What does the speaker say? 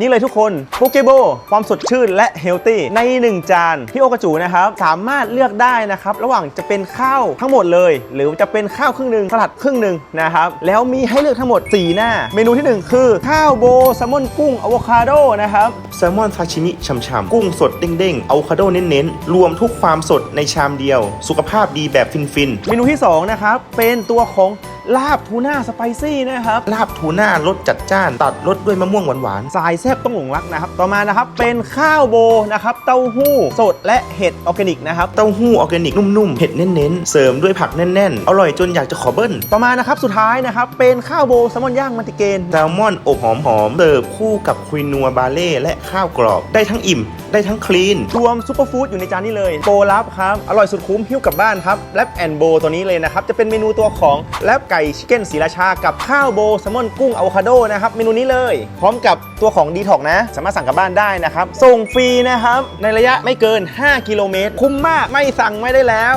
นี่เลยทุกคนโปเกโบความสดชื่นและเฮลตี้ใน 1 จาน พี่โอกระจูนะครับ สามารถเลือกได้นะครับ ระหว่างจะเป็นข้าวทั้งหมดเลย หรือจะเป็นข้าวครึ่งหนึ่งสลัดครึ่งหนึ่งนะครับ แล้วมีให้เลือกทั้งหมด 4 หน้า เมนูที่ 1 คือ ข้าวโบแซลมอนกุ้งอะโวคาโดนะครับ แซลมอนซาชิมิฉ่ำๆกุ้งสดเด้งๆอะโวคาโดเน้นๆ รวมทุกความสดในชามเดียว สุขภาพดีแบบฟินเมนูที่ 2 นะครับ เป็นตัวของลาบทูน่าสไปซี่นะครับๆลาบทูน่ารสจัดจ้าน ตัดรสด้วยมะม่วงหวานสายแซบต้องหลงรักนะครับ ต่อมานะครับ เป็นข้าวโบนะครับ เต้าหู้ สดและเห็ดออร์แกนิกนะครับๆเต้าหู้ออร์แกนิกนุ่มๆเผ็ดเน้นๆ เสริมด้วยผักแน่นๆ อร่อยจนอยากจะขอเบิ้ล ต่อมานะครับ สุดท้ายนะครับ เป็นข้าวโบแซลมอนย่างมันติเกนแซลมอนอบหอมๆเสิร์ฟคู่กับควินัวบาเล่และข้าวกรอบ ได้ทั้งอิ่ม ได้ทั้งคลีน รวมซูเปอร์ฟู้ดอยู่ในจานนี้เลยโปรลับครับ อร่อยสุดคุ้มหิ้วกลับบ้านครับแลบแอนโบตัวนี้เลยนะครับ จะเป็นเมนูตัวของแลบไก่ชิคเก้นสีราชา กับข้าวโบแซลมอนกุ้งอะโวคาโดนะครับเมนูนี้เลย พร้อมกับตัวของดีท็อกนะ สามารถสั่งกลับบ้านได้นะครับส่งฟรีนะครับในระยะไม่เกิน 5 กิโลเมตร คุ้มมากไม่สั่งไม่ได้แล้ว